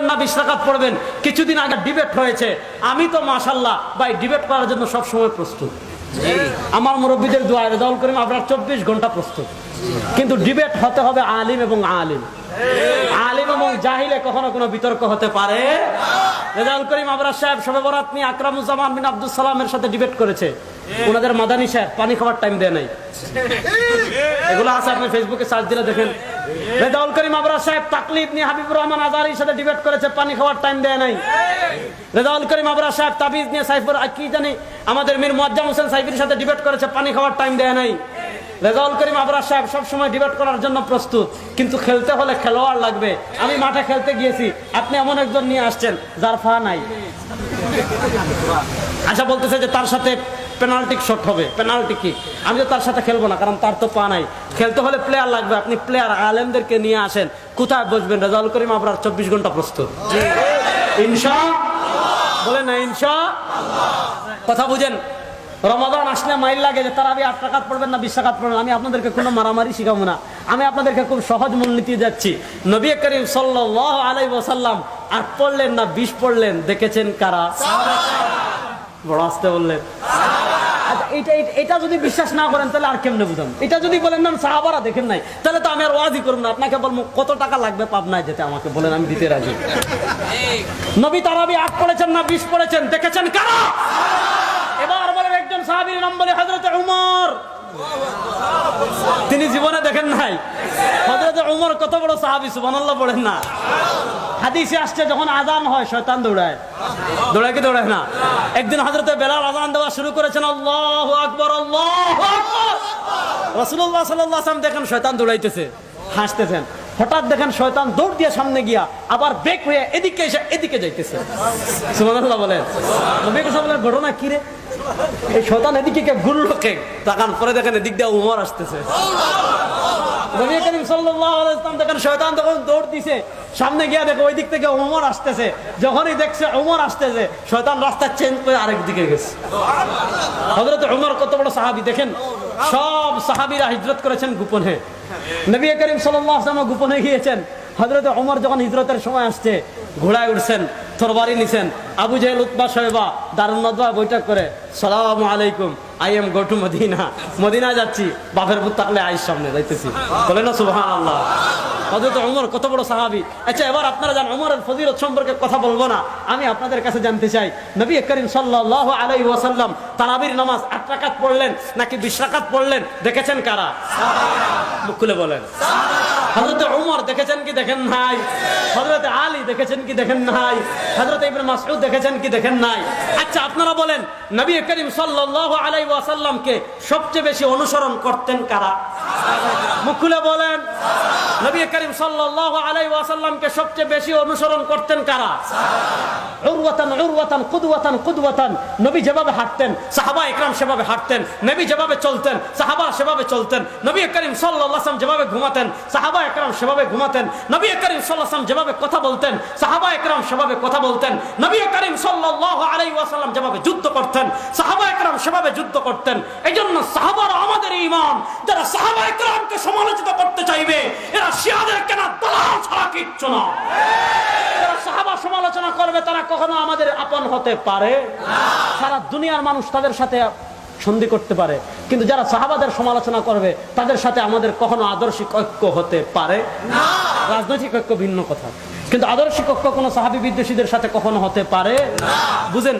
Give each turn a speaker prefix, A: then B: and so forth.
A: পড়বেন না বিশ রাকাত পড়বেন। কিছুদিন আগে ডিবেট হয়েছে। আমি তো মাশাল্লাহ ভাই ডিবেট করার জন্য সব সময় প্রস্তুত। আমার মুরব্বীদের দোয়া রেজাউল করিম আপনার চব্বিশ ঘণ্টা প্রস্তুত। কিন্তু ডিবেট হতে হবে আলিম এবং আলিম। আলিম এবং জাহিলে কখনো কোনো বিতর্ক হতে পারে? রেজাউল করিম আবরার সাহেব সবে বরাত নিয়ে আকরামুজ্জামান বিন আব্দুল সালামের সাথে ডিবেট করেছে। ওনাদের মাদানি সাহেব পানি খাবার টাইম দেয় নাই। এগুলো আছে আপনি ফেসবুকে সার্চ দিলে দেখেন। রেজাউল করিম আবরার সাহেব তাকলিফ নিয়ে হাবিবুর রহমান আজারির সাথে ডিবেট করেছে, পানি খাওয়ার টাইম দেয় নাই। রেজাউল করিম আবরার সাহেব তাবিজ নিয়ে সাইফুর কি জানি, আমাদের মীর মুয়াজ্জাম হোসেন সাইফির সাথে ডিবেট করেছে, পানি খাওয়ার টাইম দেয় নাই। রেজাউল করিম আবরার সাহেব সবসময় ডিবেট করার জন্য প্রস্তুত, কিন্তু খেলতে হলে খেলোয়াড় লাগবে। আমি মাঠে খেলতে গিয়েছি, আপনি এমন একজন নিয়ে আসছেন, যার ফা নাই। আশা বলতেছে যে তার সাথে পেনাল্টি শট হবে, পেনাল্টি কি আমি তো তার সাথে খেলব না, কারণ তার তো পা নাই। খেলতে হলে প্লেয়ার লাগবে, আপনি প্লেয়ার আলেমদেরকে নিয়ে আসেন, কোথায় বসবেন? রেজাউল করিম আবরার চব্বিশ ঘণ্টা প্রস্তুত। ইনশা বলে না, ইনশা কথা বুঝেন, রমাদান আসলে মাইল লাগে যে তারা আমি আট টাকাত পড়বেন না, বিশ পড়বেন আমি আপনাদেরকে কোনো মারামারি শিখাবো না। আমি আপনাদেরকে খুব সহজ মূলনীতি যাচ্ছি নবী করিম সাল্লাহ আলাই ওসাল্লাম আট পড়লেন না, বিশ পড়লেন, দেখেছেন কারা? বড় আসতে বললেন। এটা এটা- যদি বিশ্বাস না করেন, তাহলে আর কেমনে বুঝাম? এটা যদি বলেন, না সাহাবারা দেখেন নাই তাহলে তো আমি আর ওয়াজি করব না। আপনাকে বলব, কত টাকা লাগবে পাবনায় যেতে? আমাকে বলেন, আমি দিতে রাজি। নবী তারাবি আট পড়েছেন না বিশ পড়েছেন? দেখেছেন কারা? এবার বলেন একজন সাহাবীর নাম বলে হজরত উমর। তিনি জীবনে দেখেন নাই। হজরত উমর কত বড় সাহাবি, সুবহানাল্লাহ পড়েন না। হাদিসে আসছে যখন আজান হয়, শয়তান দৌড়ায়। দৌড়ায় কি দৌড়ায় না? একদিন হজরতে বেলাল আজান দেওয়া শুরু করেছেন, আল্লাহ আকবর, আল্লাহ রসুল্লাহ সাল্লাম দেখেন শয়তান দৌড়াইতেছে, হাসতেছেন। হঠাৎ দেখেন শয়তান দৌড় দিয়ে সামনে গিয়া আবার ব্রেক হয়ে এদিকে এসে এদিকে যাইতেছে। সুবহানাল্লাহ বলেন। নবী বলেন ঘটনা কি রে? এই শয়তান এদিকে কে ঘুরলো কে? তাকান, পরে দেখেন এদিক দিয়ে উমর আসতেছে। শয়তান তখন দৌড় দিছে। সামনে গিয়া দেখো ওই দিক থেকে ওমর আসতেছে। যখনই দেখছে ওমর আসতেছে, শয়তান চেঞ্জ করে ওমর কত বড় সাহাবী, দেখেন? সব সাহাবীরা হিজরত করেছেন গোপনে। নবী করিম আলাইহি গোপনে গিয়েছেন। হযরত ওমর যখন হিজরতের সময় আসছে, ঘোড়ায় উঠছেন, তরবারি নিছেন, আবু জাহেল উতবা সাহেবা দারুণ বৈঠক করে, সালাম আলাইকুম। I am go to Medina Medina যাচ্ছি, বাপের পুত থাকলে আইস সামনে, যাইতেছি। বলে না সুহান আল্লাহ হজরত অমর কত বড় সাহাবি। আচ্ছা এবার আপনারা জান অমরের ফজিরত সম্পর্কে কথা বলব না। আমি আপনাদের কাছে জানতে চাই, নবী করিম সাল্লাহ আলাই ওয়াসাল্লাম তারাবির নামাজ আট রাকাত পড়লেন নাকি বিশ রাকাত পড়লেন? দেখেছেন কারা? মুখ খুলে বলেন। হজরত উমর দেখেছেন কি দেখেন নাই? হজরত আলী দেখেছেন কি দেখেন নাই? হজরত ইবনে মাসউদ দেখেছেন কি দেখেন নাই? আচ্ছা আপনারা বলেন, নবী করিম সাল্লাল্লাহু আলাইহি ওয়াসাল্লামকে সবচেয়ে বেশি অনুসরণ করতেন কারা? মুখ খুলে বলেন। নবী করিম ওয়াসাল্লামকে সবচেয়ে বেশি অনুসরণ করতেন কারা? উরওয়াতান উরওয়াতান, কুদওয়াতান কুদওয়াতান। নবী যেভাবে হাঁটতেন, সাহাবা সেভাবে হাঁটতেন, নবী যেভাবে চলতেন, সাহাবা সেভাবে চলতেন, নবী করিম যেভাবে ঘুমাতেন, সাহাবা সেভাবে ঘুমাতেন, নবী করিম যেভাবে কথা বলতেন, সাহাবা একরাম সেভাবে কথা বলতেন, নবী করিম সাল্লাল্লাহু আলাইহি ওয়াসাল্লাম যেভাবে যুদ্ধ করতেন, সাহাবা একরাম সেভাবে যুদ্ধ করতেন। এইজন্য সাহাবারা আমাদের ইমাম যারা সাহাবা একরামকে সমালোচিত করতে চাইবে, এরা শিয়াদের কেনা সমালোচনা করবে, তারা কখনো আমাদের আপন হতে পারে। সারা দুনিয়ার মানুষ তাদের সাথে সন্ধি করতে পারে। কিন্তু যারা সাহাবাদের সমালোচনা করবে, তাদের সাথে আমাদের কখনো আদর্শিক ঐক্য হতে পারে। রাজনৈতিক ঐক্য ভিন্ন কথা। কিন্তু আদর্শিক ঐক্য কোনো সাহাবি বিদ্বেষীদের সাথে কখনো হতে পারে? বুঝেন